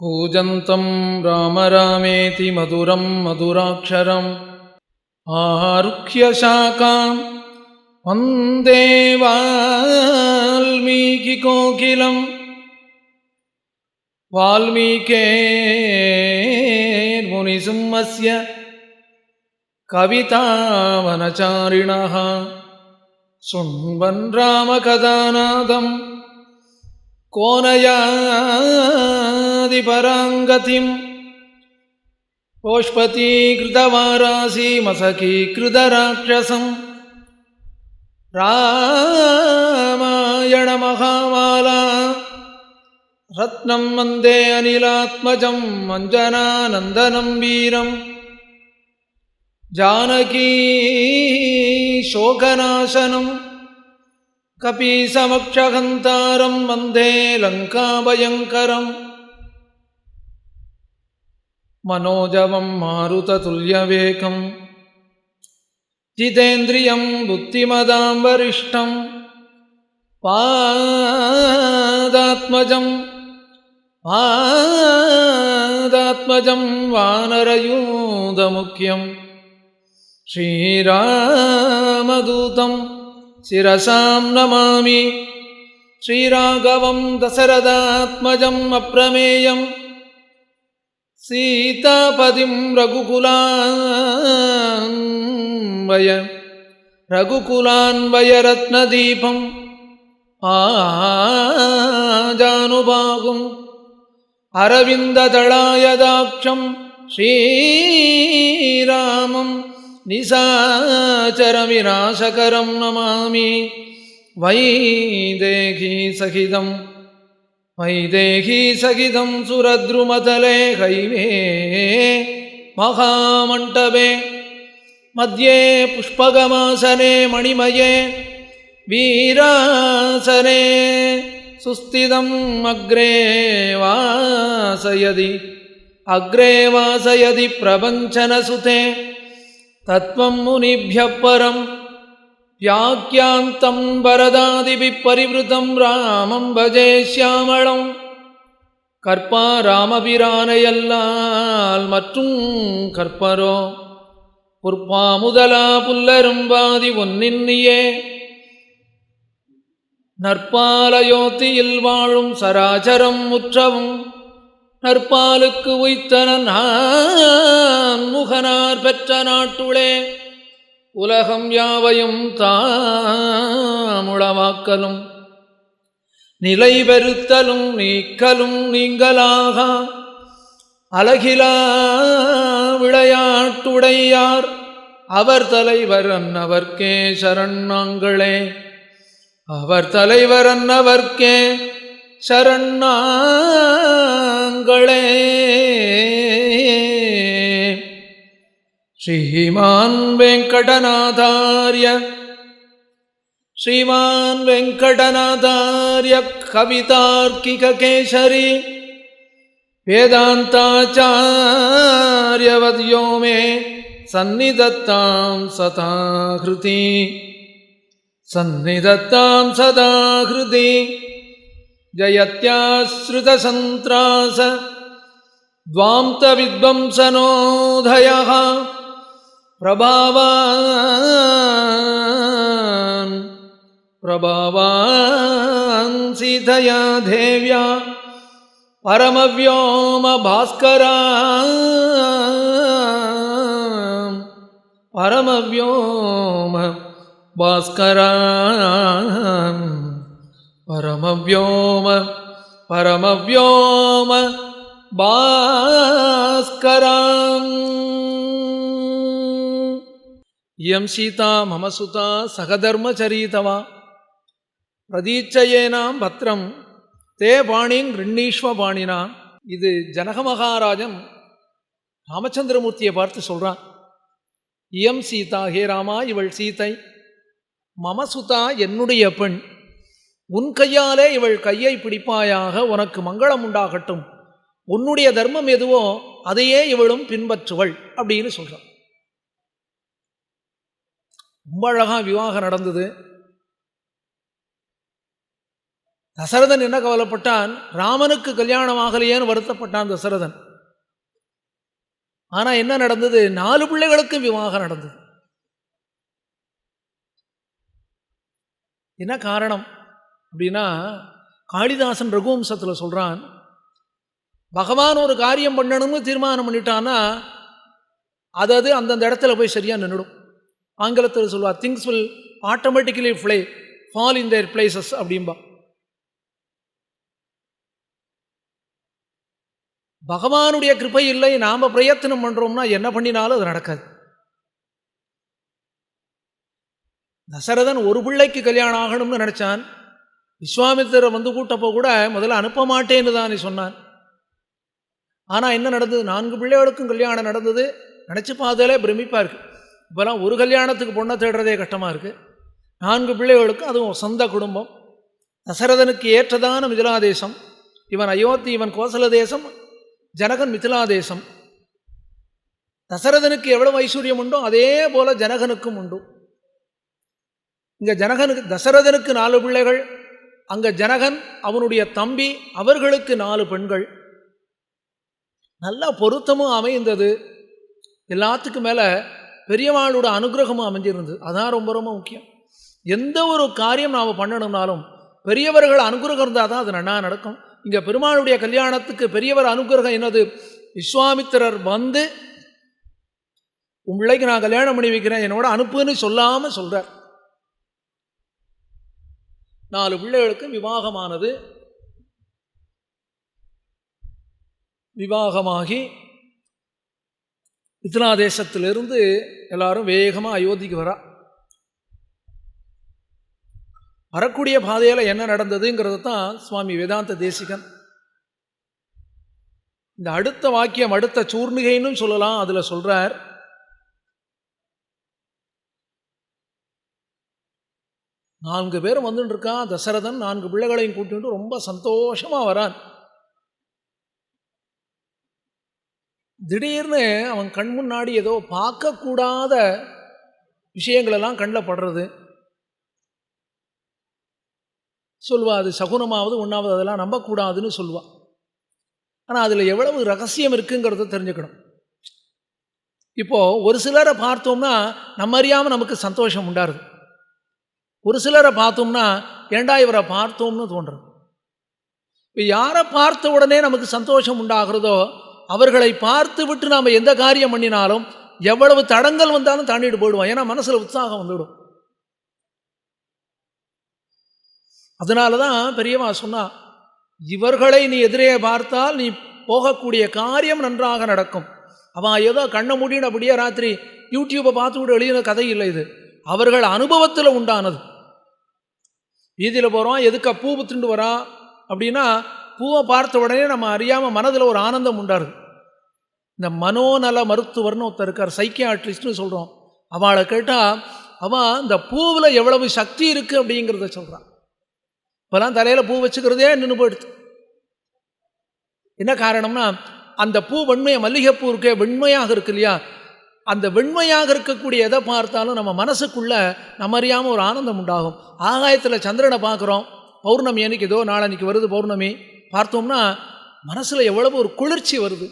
कूजन्तं राम रामेति मधुरं मधुराक्षरम् आरुह्य शाखां वन्दे वाल्मीकिकोकिलं वाल्मीकेर्मुनिसिंहस्य कवितावनचारिणः शृण्वन् रामकथानादम् कोनयादिपराङ्गतिम् ओष्पतीकृतवारासीमसखीकृतराक्षसम् रामायणमहामाला रत्नं वन्दे अनिलात्मजम् अञ्जनानन्दनं वीरम् जानकी शोकनाशनम् कपीसमक्षहन्तारं वन्दे लङ्काभयङ्करम् मनोजवं मारुततुल्यवेकं जितेन्द्रियं बुद्धिमदां वरिष्ठं पादात्मजं पादात्मजं वानरयूधमुख्यं श्रीरामदूतं शिरसां नमामि श्रीराघवं दशरथात्मजम् अप्रमेयम् சீதாபதிம் ரகுகுலான்வய ரகுகுலான்வய ரத்னதீபம் ஆஜானுபாகும். அரவிந்ததளாயதாட்சம் ஸ்ரீராமம் நிசாச்சரவிநாசகரம் நமாமி. வைதேகி சகிதம் மைதேகி சகிதம் சுரத்ருமதலே ஹைவே மகாமண்டபே மத்தியே புஷ்பகமாசனே மணிமயே வீராசனே சுஸ்திதம் அக்ரே வாசயதி அக்ரே வாசயதி பிரபஞ்சனசுதே தத்வம் முனிபிய व्याख्यान्तं वरदादिभिः परिवृतं ராமம் பஜே சியாமளம் கற்பா ராமபிரானையல்லால் மற்றும் கற்பரோ புற்பா முதலா புல்லரும்பாதி ஒன்னின்னியே நற்பாலயோத்தியில் வாழும் சராச்சரம் முற்றவும் நற்பாலுக்கு உய்த்தனன் முகனார் பெற்ற நாட்டுளே உலகம் யாவையும் தாமுளவாக்கலும் நிலை பெருத்தலும் நீக்கலும் நீங்களாக அழகிலா விளையாட்டுடையார் அவர் தலைவர் அன்னவர்க்கே சரணாங்களே அவர் தலைவர் அன்னவர்க்கே சரணாங்களே श्रीमान् वेङ्कटनाथार्य श्रीमान् वेङ्कटनाथार्य कवितार्किककेशरी वेदान्ताचार्यवद्यो मे सन्निधत्तां सदा हृति सन्निधत्तां सदा हृदि जयत्याश्रितसन्त्रास द्वान्तविद्वंसनोदयः प्रभावान् प्रभावान् सीतया देव्या परमव्योमभास्करा परमव्योम भास्करा परमव्योम परमव्योम भास्कराम् இயம் சீதா மமசுதா சகதர்மச்சரீதவா பிரதீட்சையேனாம் பத்ரம் தே பாணிங் ரிண்ணீஸ்வ பாணினா இது ஜனக மகாராஜன் ராமச்சந்திரமூர்த்தியை பார்த்து சொல்கிறான் இயம் சீதா ஹே ராமா இவள் சீதை. மமசுதா என்னுடைய பெண். உன் கையாலே இவள் கையை பிடிப்பாயாக உனக்கு மங்களம் உண்டாகட்டும். உன்னுடைய தர்மம் எதுவோ அதையே இவளும் பின்பற்றுவள் அப்படின்னு சொல்கிறான் ரொம்ப அழகாக விவாகம் நடந்தது. தசரதன் என்ன கவலைப்பட்டான்? ராமனுக்கு கல்யாணம் ஆகலையேன்னு வருத்தப்பட்டான் தசரதன். ஆனால் என்ன நடந்தது? நாலு பிள்ளைகளுக்கும் விவாகம் நடந்தது. என்ன காரணம் அப்படின்னா காளிதாசன் ரகுவம்சத்தில் சொல்றான் பகவான் ஒரு காரியம் பண்ணணும்னு தீர்மானம் பண்ணிட்டான்னா அது அது அந்தந்த இடத்துல போய் சரியாக நின்றுடும் ஆங்கிலத்தில் சொல்லுவா things will automatically fly fall in their places அப்படிம்பா. பகவானுடைய கிருபை இல்லை நாம் பிரயத்தனம் பண்ணுறோம்னா என்ன பண்ணினாலும் அது நடக்காது. தசரதன் ஒரு பிள்ளைக்கு கல்யாணம் ஆகணும்னு நினச்சான். விஸ்வாமித்திரர் வந்து கூட்டப்போ கூட முதல்ல அனுப்ப மாட்டேன்னு நீ சொன்னான். ஆனால் என்ன நடந்தது? நான்கு பிள்ளைகளுக்கும் கல்யாணம் நடந்தது. நினச்சி பார்த்தாலே பிரமிப்பாக இருக்குது இப்போலாம் ஒரு கல்யாணத்துக்கு பொண்ணை தேடுறதே கஷ்டமாக இருக்குது நான்கு பிள்ளைகளுக்கும் அதுவும் சொந்த குடும்பம். தசரதனுக்கு ஏற்றதான மிதிலாதேசம். இவன் அயோத்தி இவன் கோசல தேசம் ஜனகன் மிதிலாதேசம். தசரதனுக்கு எவ்வளவு ஐஸ்வர்யம் உண்டோ அதே போல ஜனகனுக்கும் உண்டு. இங்கே ஜனகனுக்கு தசரதனுக்கு நாலு பிள்ளைகள். அங்கே ஜனகன் அவனுடைய தம்பி அவர்களுக்கு நாலு பெண்கள். நல்லா பொருத்தமும் அமைந்தது. எல்லாத்துக்கும் மேலே பெரியவாளோட அனுகிரகமும் அமைஞ்சிருந்தது. அதான் ரொம்ப ரொம்ப முக்கியம். எந்த ஒரு காரியம் நாம் பண்ணணும்னாலும் பெரியவர்கள் அனுகிரகம் இருந்தால் தான் அது நன்னா நடக்கும். இங்கே பெருமாளுடைய கல்யாணத்துக்கு பெரியவர் அனுகிரகம் என்னது? விஸ்வாமித்திரர் வந்து உன் பிள்ளைக்கு நான் கல்யாணம் பண்ணி வைக்கிறேன் என்னோட அனுப்புன்னு சொல்லாமல் சொல்கிறார் நாலு பிள்ளைகளுக்கு விவாகமானது. விவாகமாகி மித்னா தேசத்திலிருந்து எல்லாரும் வேகமாக அயோத்திக்கு வரா. வரக்கூடிய பாதையில் என்ன நடந்ததுங்கிறது தான் சுவாமி வேதாந்த தேசிகன். இந்த அடுத்த வாக்கியம் அடுத்த சூர்ணிகைன்னு சொல்லலாம் அதில் சொல்கிறார் நான்கு பேரும் வந்துட்டு இருக்கான் தசரதன் நான்கு பிள்ளைகளையும் கூட்டிட்டு ரொம்ப சந்தோஷமாக வரான். திடீர்னு அவன் கண் முன்னாடி ஏதோ பார்க்கக்கூடாத விஷயங்களெல்லாம் கண்ணில் படுறது. சொல்லுவா அது சகுனமாவது ஒன்றாவது அதெல்லாம் நம்பக்கூடாதுன்னு சொல்லுவாள் ஆனால் அதில் எவ்வளவு ரகசியம் இருக்குங்கிறத தெரிஞ்சுக்கணும். இப்போது ஒரு சிலரை பார்த்தோம்னா நம்ம அறியாமல் நமக்கு சந்தோஷம் உண்டாருது. ஒரு சிலரை பார்த்தோம்னா ஏண்டா இவரை பார்த்தோம்னு தோன்றுறது? இப்போ யாரை பார்த்த உடனே நமக்கு சந்தோஷம் உண்டாகிறதோ அவர்களை பார்த்து விட்டு நாம் எந்த காரியம் பண்ணினாலும் எவ்வளவு தடங்கள் வந்தாலும் தாண்டிட்டு போயிடுவோம் ஏன்னா மனசில் உற்சாகம் வந்துவிடும் அதனால தான் பெரியவா சொன்னா இவர்களை நீ எதிரே பார்த்தால் நீ போகக்கூடிய காரியம் நன்றாக நடக்கும். அவன் ஏதோ கண்ணை மூடின்னு அப்படியே ராத்திரி யூடியூப்பை பார்த்து விட்டு எழுதின கதை இல்லை இது. அவர்கள் அனுபவத்தில் உண்டானது. வீதியில் போகிறோம் எதுக்க பூ புத்துண்டு வரான் அப்படின்னா பூவை பார்த்த உடனே நம்ம அறியாமல் மனதில் ஒரு ஆனந்தம் உண்டாரு இந்த மனோநல மருத்துவர்னு ஒருத்தர் இருக்கார் சைக்கியாட்ரிஸ்ட்னு சொல்கிறோம் அவளை கேட்டால் அவன் இந்த பூவில் எவ்வளவு சக்தி இருக்குது அப்படிங்கிறத சொல்கிறான் இப்போலாம் தலையில் பூ வச்சுக்கிறதே நின்று போயிடுது. என்ன காரணம்னா அந்த பூ வெண்மையை மல்லிகைப்பூ இருக்கே வெண்மையாக இருக்கு இல்லையா? அந்த வெண்மையாக இருக்கக்கூடிய எதை பார்த்தாலும் நம்ம மனசுக்குள்ள நம்ம அறியாமல் ஒரு ஆனந்தம் உண்டாகும். ஆகாயத்தில் சந்திரனை பார்க்குறோம். பௌர்ணமி அன்னைக்கு ஏதோ நாளன்னைக்கு வருது பௌர்ணமி. பார்த்தோம்னா மனசில் எவ்வளவு ஒரு குளிர்ச்சி வருது.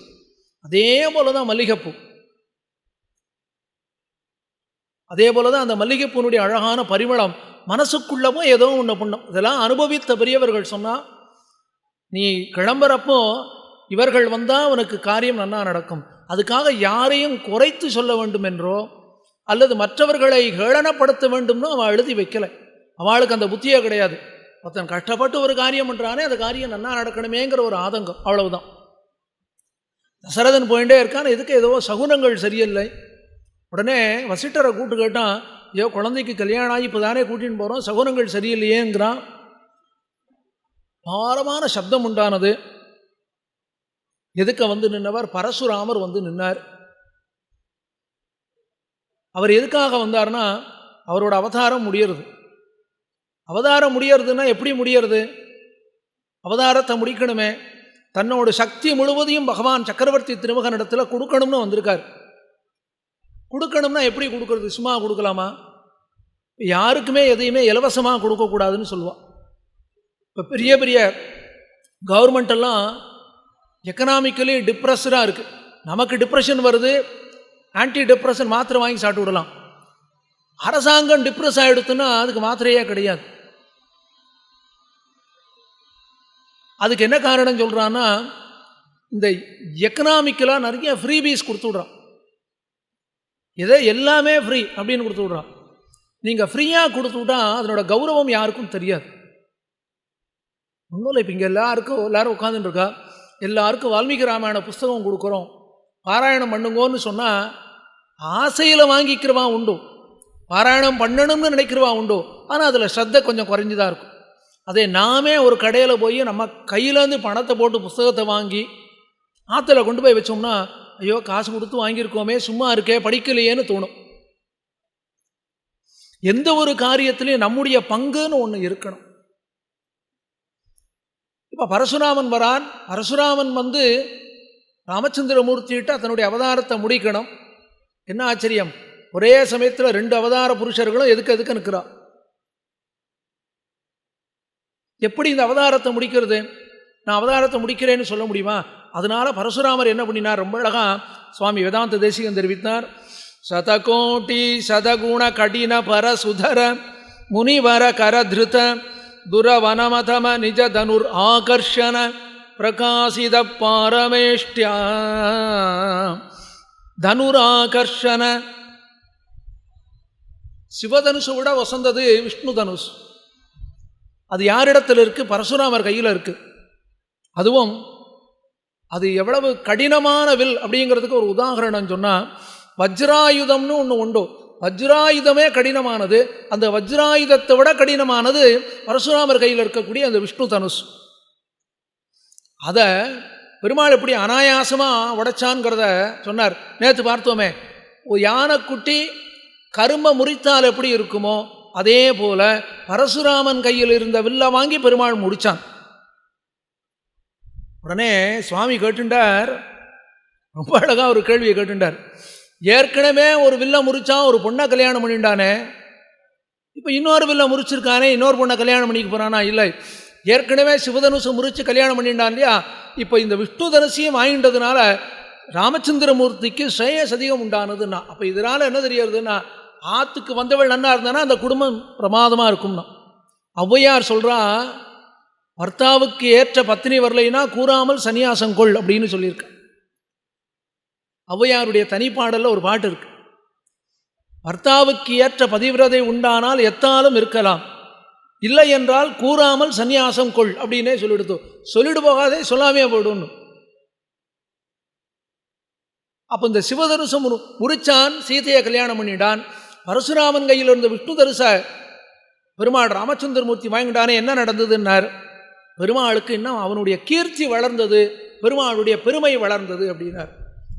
அதே போல தான் மல்லிகைப்பூ. அதே போல தான் அந்த மல்லிகைப்பூனுடைய அழகான பரிமளம் மனசுக்குள்ளவும் ஏதோ ஒன்று பண்ணும். இதெல்லாம் அனுபவித்த பெரியவர்கள் சொன்னால் நீ கிளம்புறப்போ இவர்கள் வந்தால் உனக்கு காரியம் நன்னா நடக்கும். அதுக்காக யாரையும் குறைத்து சொல்ல வேண்டும் என்றோ அல்லது மற்றவர்களை ஹேளனப்படுத்த வேண்டும்னோ அவள் எழுதி வைக்கலை. அவளுக்கு அந்த புத்தியே கிடையாது. ஒருத்தன் கஷ்டப்பட்டு ஒரு காரியம் பண்ணுறானே அந்த காரியம் நன்னா நடக்கணுமேங்கிற ஒரு ஆதங்கம். அவ்வளவுதான். தசரதன் போயிட்டே இருக்கான். எதுக்கு ஏதோ சகுனங்கள் சரியில்லை. உடனே வசிட்டரை கூட்டு கேட்டான் ஐயோ குழந்தைக்கு கல்யாணம் ஆகி இப்போ தானே கூட்டின்னு போகிறோம் சகுனங்கள் சரியில்லையேங்கிறான். பாரமான சப்தம் உண்டானது. எதுக்க வந்து நின்றவர் பரசுராமர் வந்து நின்னார். அவர் எதுக்காக வந்தார்னா அவரோட அவதாரம் முடியறது. அவதாரம் முடியறதுன்னா எப்படி முடியறது? அவதாரத்தை முடிக்கணுமே. தன்னோட சக்தி முழுவதையும் பகவான் சக்கரவர்த்தி திருமகனிடத்தில் கொடுக்கணும்னு வந்திருக்கார். கொடுக்கணும்னா எப்படி கொடுக்கறது? சும்மா கொடுக்கலாமா? யாருக்குமே எதையுமே இலவசமாக கொடுக்கக்கூடாதுன்னு சொல்லுவாள் இப்போ பெரிய பெரிய கவர்மெண்ட்டெல்லாம் எக்கனாமிக்கலி டிப்ரெஸ்டாக இருக்குது நமக்கு டிப்ரெஷன் வருது ஆன்டி டிப்ரெஷன் மாத்திரை வாங்கி சாப்பிட்டு விடலாம். அரசாங்கம் டிப்ரெஸ் ஆகிடுத்துன்னா அதுக்கு மாத்திரையே கிடையாது. அதுக்கு என்ன காரணம் சொல்கிறான்னா இந்த எக்கனாமிக்கலாக நிறைய ஃப்ரீ பீஸ் கொடுத்து விட்றான் எதோ எல்லாமே ஃப்ரீ அப்படின்னு கொடுத்து விட்றான் நீங்கள் ஃப்ரீயாக கொடுத்து விட்டா அதனோட கௌரவம் யாருக்கும் தெரியாது. ஒன்றும் இல்லை இப்போ இங்கே எல்லாருக்கும் எல்லோரும் உட்காந்துட்டுருக்கா எல்லாருக்கும் வால்மீகி ராமாயண புஸ்தகம் கொடுக்குறோம். பாராயணம் பண்ணுங்கோன்னு சொன்னால் ஆசையில் வாங்கிக்கிறவா உண்டு. பாராயணம் பண்ணணும்னு நினைக்கிறவா உண்டு. ஆனால் அதில் ஸ்ரத்த கொஞ்சம் குறைஞ்சிதான் இருக்கும். அதே நாமே ஒரு கடையில் போய் நம்ம கையிலேருந்து பணத்தை போட்டு புஸ்தகத்தை வாங்கி ஆற்றுல கொண்டு போய் வச்சோம்னா ஐயோ காசு கொடுத்து வாங்கியிருக்கோமே சும்மா இருக்கே படிக்கலையேன்னு தோணும். எந்த ஒரு காரியத்திலையும் நம்முடைய பங்குன்னு ஒன்று இருக்கணும். இப்போ பரசுராமன் வரான். பரசுராமன் வந்து ராமச்சந்திரமூர்த்திட்டு தன்னுடைய அவதாரத்தை முடிக்கணும். என்ன ஆச்சரியம்? ஒரே சமயத்தில் ரெண்டு அவதார புருஷர்களும் எதுக்கு எதுக்கு நிற்கிறான் எப்படி இந்த அவதாரத்தை முடிக்கிறது? நான் அவதாரத்தை முடிக்கிறேன்னு சொல்ல முடியுமா? அதனால பரசுராமர் என்ன பண்ணினார்? ரொம்ப அழகா சுவாமி வேதாந்த தேசிகன் தெரிவித்தார். சதகோட்டி சதகுண கடின பரசுதர முனிவர கரதிருத துரவனமதம நிஜ தனுர் ஆகர்ஷண பிரகாசித பாரமேஷ்டியா. தனுராகர்ஷண சிவதனுஷை விட வசந்தது விஷ்ணு தனுஷ் அது யாரிடத்தில் இருக்குது பரசுராமர் கையில் இருக்குது அதுவும் அது எவ்வளவு கடினமான வில் அப்படிங்கிறதுக்கு ஒரு உதாகரணம் சொன்னால் வஜ்ராயுதம்னு ஒன்று உண்டு. வஜ்ராயுதமே கடினமானது. அந்த வஜ்ராயுதத்தை விட கடினமானது பரசுராமர் கையில் இருக்கக்கூடிய அந்த விஷ்ணு தனுஷ் அதை பெருமாள் எப்படி அனாயாசமாக உடைச்சான்ங்கிறத சொன்னார். நேற்று பார்த்தோமே ஒரு யானைக்குட்டி கரும்பை முறித்தால் எப்படி இருக்குமோ அதே போல பரசுராமன் கையில் இருந்த வில்லை வாங்கி பெருமாள் முடித்தான் உடனே சுவாமி கேட்டுண்டார். ரொம்ப அழகாக ஒரு கேள்வியை கேட்டுண்டார். ஏற்கனவே ஒரு வில்லை முறிச்சான் ஒரு பொண்ணை கல்யாணம் பண்ணிட்டானே இப்போ இன்னொரு வில்லை முறிச்சிருக்கானே இன்னொரு பொண்ணை கல்யாணம் பண்ணிக்க போகிறானா இல்லை. ஏற்கனவே சிவதனுசு முறித்து கல்யாணம் பண்ணிட்டான் இல்லையா? இப்போ இந்த விஷ்ணு தனுசியும் வாங்கிட்டதுனால ராமச்சந்திரமூர்த்திக்கு ஸ்ரேயஸ் சதிகம் உண்டானதுன்னா அப்போ இதனால் என்ன தெரியறதுன்னா ஆற்றுக்கு வந்தவள் நன்னா இருந்தானா அந்த குடும்பம் பிரமாதமாக இருக்கும்னா. ஔவையார் சொல்கிறா பர்த்தாவுக்கு ஏற்ற பத்தினி வரலைன்னா கூறாமல் சன்னியாசம் கொள் அப்படின்னு சொல்லியிருக்க. ஔவையாருடைய தனிப்பாடலில் ஒரு பாட்டு இருக்கு. பர்த்தாவுக்கு ஏற்ற பதிவிரதை உண்டானால் எத்தாலும் இருக்கலாம். இல்லை என்றால் கூறாமல் சந்நியாசம் கொள் அப்படின்னே சொல்லிடுத்தோ. சொல்லிட்டு போகாதே சொல்லாமே போயிடும் அப்போ இந்த சிவதனுசம் முறிச்சான் சீதையை கல்யாணம் பண்ணிட்டான். பரசுராமன் கையில் இருந்த விஷ்ணு தரிச பெருமாள் ராமச்சந்திரமூர்த்தி வாங்கிட்டானே என்ன நடந்ததுன்னார்? பெருமாளுக்கு இன்னும் அவனுடைய கீர்த்தி வளர்ந்தது பெருமாளுடைய பெருமை வளர்ந்தது அப்படின்னார்.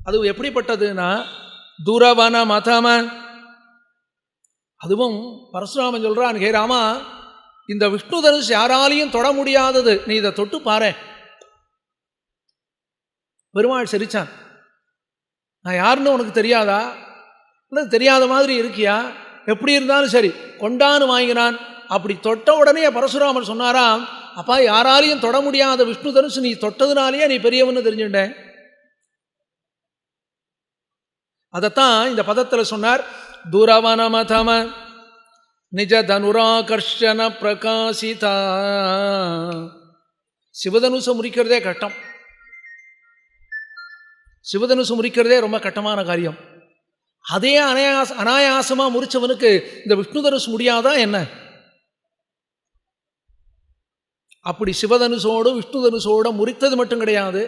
அது எப்படிப்பட்டதுன்னா துரவன மதம. அதுவும் பரசுராமன் சொல்கிறான் ஹே ராமா இந்த விஷ்ணு தனுஷ் யாராலையும் தொட முடியாதது. நீ இதை தொட்டு பாரு. பெருமாள் சிரிச்சான். நான் யாருன்னு உனக்கு தெரியாதா? இல்லை தெரியாத மாதிரி இருக்கியா? எப்படி இருந்தாலும் சரி கொண்டான்னு வாங்கினான். அப்படி தொட்ட உடனே பரசுராமன் சொன்னாராம் அப்பா யாராலையும் தொட முடியாத விஷ்ணு தனுசு நீ தொட்டதுனாலேயே நீ பெரியவன்னு தெரிஞ்சுட்டேன் அதைத்தான் இந்த பதத்தில் சொன்னார் துரவனமதம நிஜ தனுராகர்ஷன பிரகாசிதா. சிவதனுசை முறிக்கிறதே கட்டம் சிவதனுசு முறிக்கிறதே ரொம்ப கட்டமான காரியம். அதே அனாயாச அனாயாசமாக முறிச்சவனுக்கு இந்த விஷ்ணு தனுசு முடியாதா என்ன? அப்படி சிவதனுசோடு விஷ்ணு தனுசோடு முறித்தது மட்டும் கிடையாது.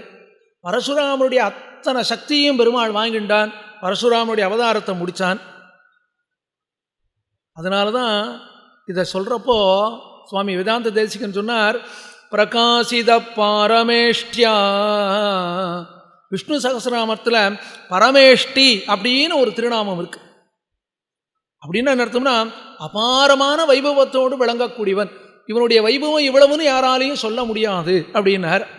பரசுராமனுடைய அத்தனை சக்தியும் பெருமாள் வாங்கின்றான் பரசுராமனுடைய அவதாரத்தை முடித்தான் அதனால தான் இதை சொல்கிறப்போ சுவாமி வேதாந்த தேசிகன் சொன்னார் பிரகாசித பாரமேஷ்டியா விஷ்ணு சகசிரநாமத்தில் பரமேஷ்டி அப்படின்னு ஒரு திருநாமம் இருக்கு. அப்படின்னு என்ன அர்த்தம்னா அபாரமான வைபவத்தோடு விளங்கக்கூடியவன். இவனுடைய வைபவம் இவ்வளவுன்னு யாராலையும் சொல்ல முடியாது அப்படின்னார்.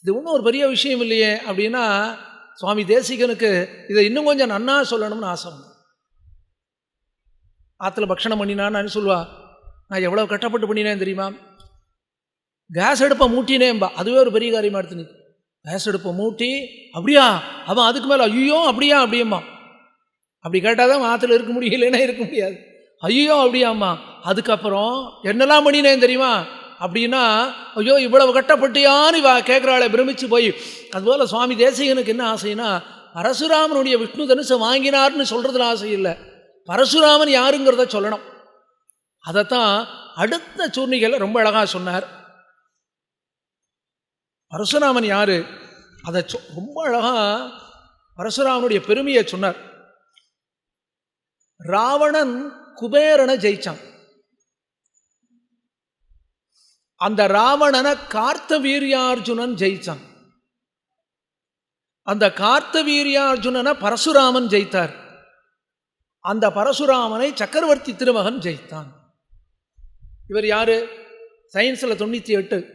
இது ஒன்றும் ஒரு பெரிய விஷயம் இல்லையே அப்படின்னா சுவாமி தேசிகனுக்கு இதை இன்னும் கொஞ்சம் நன்னா சொல்லணும்னு ஆசை ஆற்றுல பக்ஷணம் பண்ணினான்னு சொல்லுவா நான் எவ்வளோ கட்டப்பட்டு பண்ணினேன் தெரியுமா? கேஸ் அடுப்பை மூட்டினேன்பா. அதுவே ஒரு பெரிய காரியமாக எடுத்து நிற்கு மூட்டி அப்படியா? அவன் அதுக்கு மேலே ஐயோ அப்படியா அப்படியம்மா. அப்படி கேட்டால் தான் ஆற்றுல இருக்க முடியலைன்னா இருக்க முடியாது. ஐயோ அப்படியாம்மா. அதுக்கப்புறம் என்னெல்லாம் பண்ணினேன் தெரியுமா? அப்படின்னா ஐயோ இவ்வளவு கட்டப்பட்டியான்னு இவ கேட்குறாளே பிரமிச்சு போய். அதுபோல் சுவாமி தேசிகனுக்கு என்ன ஆசைன்னா பரசுராமனுடைய விஷ்ணு தனுசை வாங்கினார்னு சொல்கிறதுல ஆசை இல்லை. பரசுராமன் யாருங்கிறத சொல்லணும். அதைத்தான் அடுத்த சூர்ணிகளை ரொம்ப அழகாக சொன்னார். பரசுராமன் யாரு? அதை சொ ரொம்ப அழகாக பரசுராமனுடைய பெருமையை சொன்னார். ராவணன் குபேரனை ஜெயிச்சான். அந்த ராவணனை கார்த்த வீரியார்ஜுனன் ஜெயிச்சான். அந்த கார்த்த வீரியார்ஜுனனை பரசுராமன் ஜெயித்தார். அந்த பரசுராமனை சக்கரவர்த்தி திருமகன் ஜெயித்தான். இவர் யாரு? சயின்ஸில் தொண்ணூற்றி எட்டு.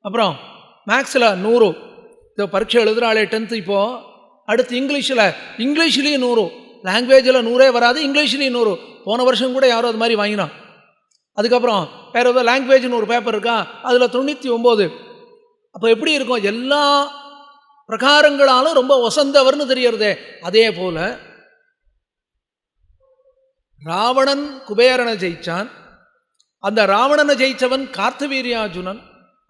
அப்புறம் மேக்ஸில் நூறு. இப்போ பரீட்சை எழுதுகிறாளே டென்த்து இப்போது அடுத்து இங்கிலீஷில் இங்கிலீஷ்லேயும் நூறு. லாங்குவேஜில் நூறே வராது இங்கிலீஷ்லேயும் நூறு. போன வருஷம் கூட யாரும் அது மாதிரி வாங்கினான். அதுக்கப்புறம் வேறு ஏதோ லாங்குவேஜ்னு ஒரு பேப்பர் இருக்கா? அதில் தொண்ணூற்றி ஒம்பது அப்போ எப்படி இருக்கும்? எல்லா பிரகாரங்களாலும் ரொம்ப ஒசந்தவர்னு தெரியறதே. அதே போல் ராவணன் குபேரனை ஜெயிச்சான். அந்த ராவணனை ஜெயித்தவன் கார்த்தவீரியார்ஜுனன்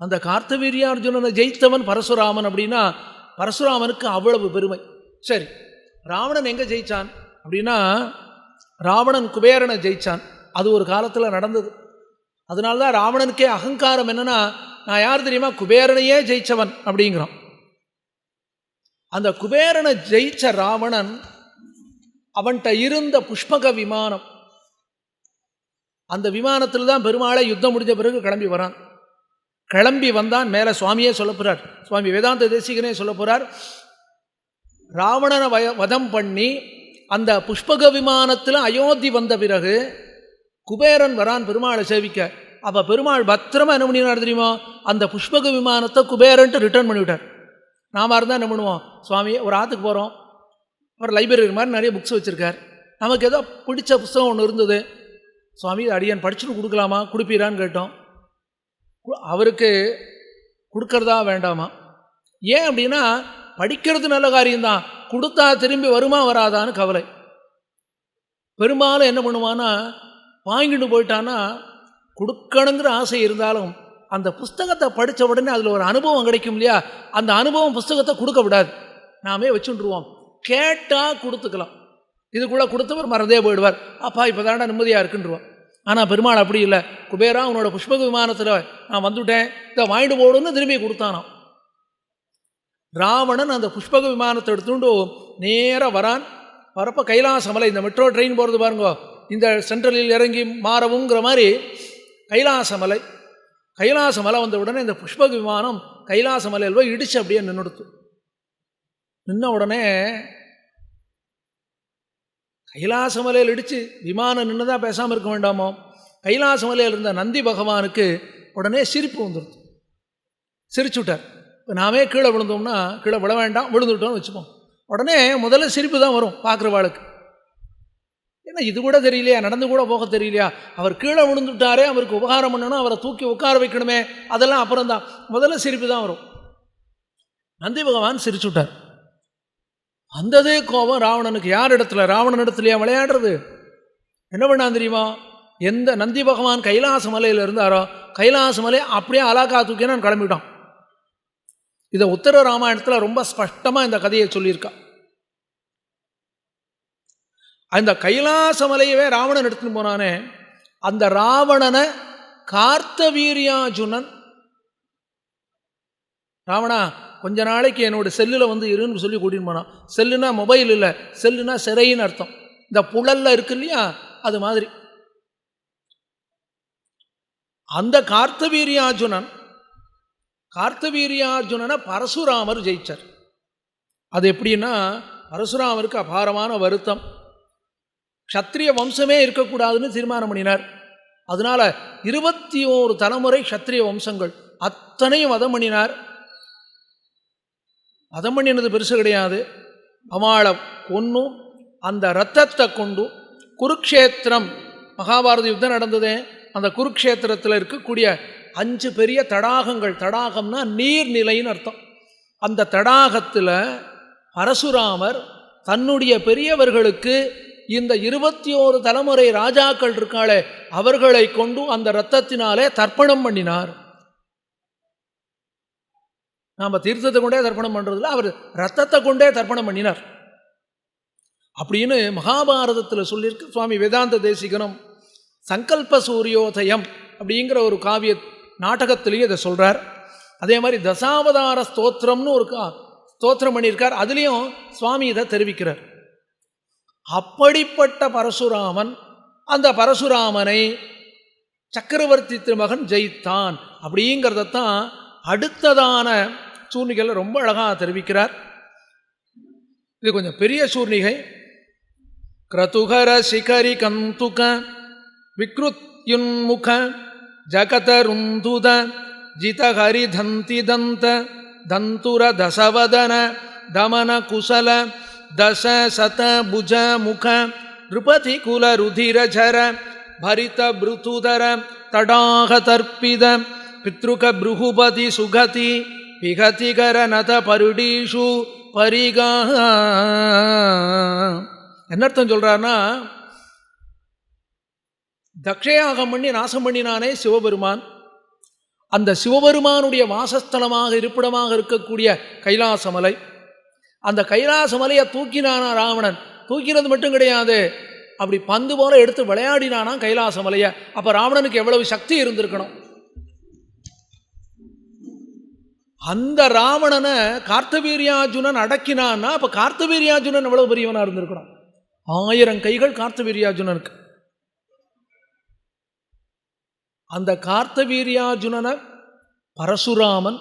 அந்த கார்த்தவீரியார்ஜுனனை ஜெயித்தவன் பரசுராமன் அப்படின்னா பரசுராமனுக்கு அவ்வளவு பெருமை. சரி ராவணன் எங்கே ஜெயிச்சான்? அப்படின்னா ராவணன் குபேரனை ஜெயிச்சான். அது ஒரு காலத்தில் நடந்தது. அதனால தான் ராவணனுக்கே அகங்காரம் என்னென்னா நான் யார் தெரியுமா? குபேரனையே ஜெயிச்சவன் அப்படிங்கிறான். அந்த குபேரனை ஜெயிச்ச ராவணன் அவன்கிட்ட இருந்த புஷ்பக விமானம். அந்த விமானத்தில் தான் பெருமாளை யுத்தம் முடிஞ்ச பிறகு கிளம்பி வரான். கிளம்பி வந்தான் மேலே சுவாமியே சொல்ல போகிறார் சுவாமி வேதாந்த தேசிகனே சொல்ல போகிறார் ராவணனை வய வதம் பண்ணி அந்த புஷ்பக விமானத்தில் அயோத்தி வந்த பிறகு குபேரன் வரான் பெருமாளை சேவிக்க. அப்போ பெருமாள் பத்திரமா என்ன பண்ணினார் தெரியுமா? அந்த புஷ்பக விமானத்தை குபேரன்ட்டு ரிட்டர்ன் பண்ணிவிட்டார். நாம இருந்தால் என்ன பண்ணுவோம்? சுவாமி ஒரு ஆற்றுக்கு போகிறோம் ஒரு லைப்ரரி மாதிரி நிறைய புக்ஸ் வச்சுருக்கார். நமக்கு ஏதோ பிடிச்ச புஸ்தகம் ஒன்று இருந்தது. சுவாமி அடியான் படிச்சுட்டு கொடுக்கலாமா? கொடுப்பீரான்னு கேட்டோம். அவருக்கு கொடுக்கறதா வேண்டாமா? ஏன் அப்படின்னா படிக்கிறது நல்ல காரியம்தான். கொடுத்தா திரும்பி வருமா வராதான்னு கவலை. பெரும்பாலும் என்ன பண்ணுவான்னா வாங்கிட்டு போயிட்டான்னா கொடுக்கணுங்கிற ஆசை இருந்தாலும் அந்த புஸ்தகத்தை படித்த உடனே அதில் ஒரு அனுபவம் கிடைக்கும் இல்லையா? அந்த அனுபவம் புஸ்தகத்தை கொடுக்க விடாது. நாமே வச்சுட்டுருவோம். கேட்டால் கொடுத்துக்கலாம். இதுக்குள்ளே கொடுத்தவர் மறந்தே போயிடுவார். அப்பா இப்போ தாண்டா நிம்மதியாக இருக்குன்றுவார் ஆனால் பெருமாள் அப்படி இல்லை. குபேரா உன்னோட புஷ்பக விமானத்தில் நான் வந்துவிட்டேன் இதை வாங்கிட்டு போடுன்னு திரும்பி கொடுத்தானாம். ராவணன் அந்த புஷ்பக விமானத்தை எடுத்துட்டு நேராக வரான். வரப்ப கைலாசமலை இந்த மெட்ரோ ட்ரெயின் போகிறது பாருங்கோ. இந்த சென்ட்ரலில் இறங்கி மாறவுங்கிற மாதிரி கைலாசமலை. கைலாசமலை வந்த உடனே இந்த புஷ்பக விமானம் கைலாசமலையில் போய் இடிச்சு அப்படியே நின்றுடுத்து நின்ன உடனே கைலாச மலையில் இடித்து விமானம் நின்றுதா பேசாமல் இருக்க வேண்டாமோ? கைலாசமலையில் இருந்த நந்தி பகவானுக்கு உடனே சிரிப்பு வந்துடுது சிரிச்சு விட்டார். இப்போ நாமே கீழே விழுந்தோம்னா கீழே விழ வேண்டாம் விழுந்துட்டோம்னு வச்சுப்போம். உடனே முதல்ல சிரிப்பு தான் வரும் பார்க்குறவாளுக்கு. ஏன்னா இது கூட தெரியலையா? நடந்து கூட போக தெரியலையா? அவர் கீழே விழுந்துட்டாரே அவருக்கு உபகாரம் பண்ணணும் அவரை தூக்கி உட்கார வைக்கணுமே அதெல்லாம் அப்புறம் தான் முதல்ல சிரிப்பு தான் வரும். நந்தி பகவான் சிரிச்சு அந்ததே கோபம் ராவணனுக்கு. யார் இடத்துல? ராவணன் இடத்துலையா விளையாடுறது? என்ன பண்ணான் தெரியுமா? எந்த நந்தி பகவான் கைலாச மலையில் இருந்தாரோ கைலாச மலை அப்படியே அலாக்கா தூக்கினான் கிளம்பிட்டான். இதை உத்தர ராமாயணத்தில் ரொம்ப ஸ்பஷ்டமாக இந்த கதையை சொல்லியிருக்கா. அந்த கைலாச மலையவே ராவணன் எடுத்துன்னு போனானே. அந்த ராவணனை கார்த்தவீரியாஜுனன் ராவணா கொஞ்ச நாளைக்கு என்னோடய செல்லில் வந்து இருன்னு சொல்லி கூட்டின்னு போனான். செல்லுனா மொபைல் இல்லை செல்லுனா சிறைன்னு அர்த்தம். இந்த புழல்ல இருக்கு இல்லையா? அது மாதிரி. அந்த கார்த்தவீரியார்ஜுனன் கார்த்தவீரியார்ஜுனனை பரசுராமர் ஜெயிச்சார். அது எப்படின்னா பரசுராமருக்கு அபாரமான வருத்தம். க்ஷத்ரிய வம்சமே இருக்கக்கூடாதுன்னு தீர்மானம் பண்ணினார். அதனால இருபத்தி ஓரு தலைமுறை க்ஷத்ரிய வம்சங்கள் அத்தனையும் வதம் பண்ணினார். வதம் பண்ணினது பெருசு கிடையாது. அவளை கொன்னும் அந்த இரத்தத்தை கொண்டு குருக்ஷேத்திரம் மகாபாரத யுத்தம் நடந்ததே. அந்த குருக்ஷேத்திரத்தில் இருக்கக்கூடிய அஞ்சு பெரிய தடாகங்கள் தடாகம்னா நீர்நிலைன்னு அர்த்தம். அந்த தடாகத்தில் பரசுராமர் தன்னுடைய பெரியவர்களுக்கு இந்த இருபத்தி ஓரு தலைமுறை ராஜாக்கள் இருக்காளே அவர்களை கொண்டு அந்த இரத்தத்தினாலே தர்ப்பணம் பண்ணினார். நாம் தீர்த்தத்தை கொண்டே தர்ப்பணம் பண்ணுறதுல அவர் ரத்தத்தை கொண்டே தர்ப்பணம் பண்ணினார். அப்படின்னு மகாபாரதத்தில் சொல்லியிருக்கு. சுவாமி வேதாந்த தேசிகனம் சங்கல்ப சூரியோதயம் அப்படிங்கிற ஒரு காவிய நாடகத்திலேயே இதை சொல்கிறார் அதே மாதிரி தசாவதார ஸ்தோத்திரம்னு ஒரு கா ஸ்தோத்திரம் பண்ணியிருக்கார். அதுலேயும் சுவாமி இதை தெரிவிக்கிறார். அப்படிப்பட்ட பரசுராமன் அந்த பரசுராமனை சக்கரவர்த்தி திருமகன் ஜெயித்தான் அப்படிங்கிறதத்தான் அடுத்ததான சூர்ணிகையில் ரொம்ப அழகாக தெரிவிக்கிறார் இது கொஞ்சம் பெரிய சூர்ணிகை கிரதுகர சிகரி கந்துக விக்ருத்யுன்முக ஜகதருந்துத ஜிதஹரி தந்தி தந்த தந்துர தசவதன தமன குசல தச சத புஜ முக நிருபதி குல ருதிரஜர பரித பிருதுதர தடாக தர்ப்பித பித்ருக பிருகுபதி சுகதி பிகதிகர நத பருடீஷு பரிகா. என்ன அர்த்தம் சொல்றாருன்னா தக்ஷயாகம் பண்ணி நாசம் பண்ணினானே சிவபெருமான். அந்த சிவபெருமானுடைய வாசஸ்தலமாக இருப்பிடமாக இருக்கக்கூடிய கைலாசமலை. அந்த கைலாசமலையை தூக்கினானா ராவணன். தூக்கினது மட்டும் கிடையாது. அப்படி பந்து போல எடுத்து விளையாடினானா கைலாசமலையை. அப்போ ராவணனுக்கு எவ்வளவு சக்தி இருந்திருக்கணும்? அந்த ராவணனை கார்த்தவீரியார்ஜுனன் அடக்கினான்னா அப்போ கார்த்தவீரியார்ஜுனன் எவ்வளவு பெரியவனாக இருந்திருக்கணும் ஆயிரம் கைகள் கார்த்தவீரியார்ஜுனனுக்கு அந்த கார்த்தவீரியார்ஜுனனை பரசுராமன்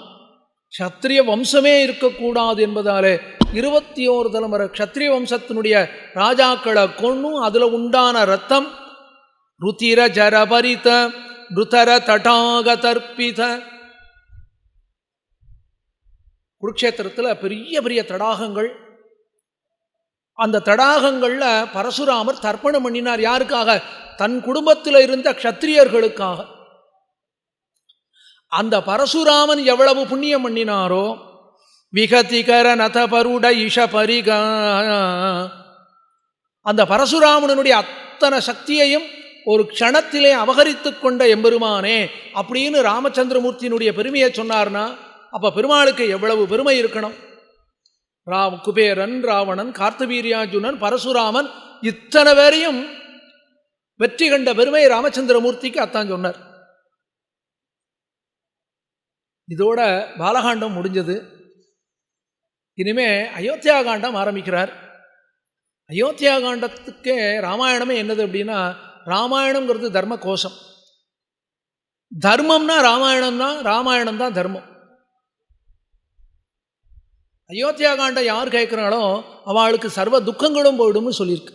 க்ஷத்ரிய வம்சமே இருக்கக்கூடாது என்பதாலே இருபத்தி ஓரு தலைமுறை க்ஷத்ரிய வம்சத்தினுடைய ராஜாக்களை கொன்னும் அதில் உண்டான ரத்தம் ருத்திர ஜரபரித ருதர தடாக தர்ப்பித குருக்ஷேத்திரத்தில் பெரிய பெரிய தடாகங்கள். அந்த தடாகங்களில் பரசுராமர் தர்ப்பணம் பண்ணினார். யாருக்காக? தன் குடும்பத்தில் இருந்த க்ஷத்திரியர்களுக்காக. அந்த பரசுராமன் எவ்வளவு புண்ணியம் பண்ணினாரோ? விகதிகர நதபருட இஷ பரிகா. அந்த பரசுராமனுடைய அத்தனை சக்தியையும் ஒரு க்ஷணத்திலே அபகரித்து கொண்ட எம்பெருமானே அப்படின்னு ராமச்சந்திரமூர்த்தியினுடைய பெருமையை சொன்னார்னா அப்போ பெருமாளுக்கு எவ்வளவு பெருமை இருக்கணும்? ராம் குபேரன் ராவணன் கார்த்தவீரியார்ஜுனன் பரசுராமன் இத்தனை பேரையும் வெற்றி கண்ட பெருமை ராமச்சந்திரமூர்த்திக்கு அத்தான் சொன்னார். இதோட பாலகாண்டம் முடிஞ்சது. இனிமே அயோத்தியா காண்டம் ஆரம்பிக்கிறார். அயோத்தியா காண்டத்துக்கே ராமாயணமே என்னது அப்படின்னா ராமாயணங்கிறது தர்ம கோஷம் தர்மம்னா ராமாயணம் தான் ராமாயணம் தான் தர்மம். அயோத்தியா காண்டம் யார் கேட்குறாங்களோ அவளுக்கு சர்வ துக்கங்களும் போயிடும்னு சொல்லியிருக்கு.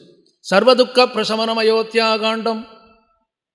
சர்வதுக்க பிரசமனம் அயோத்தியா காண்டம்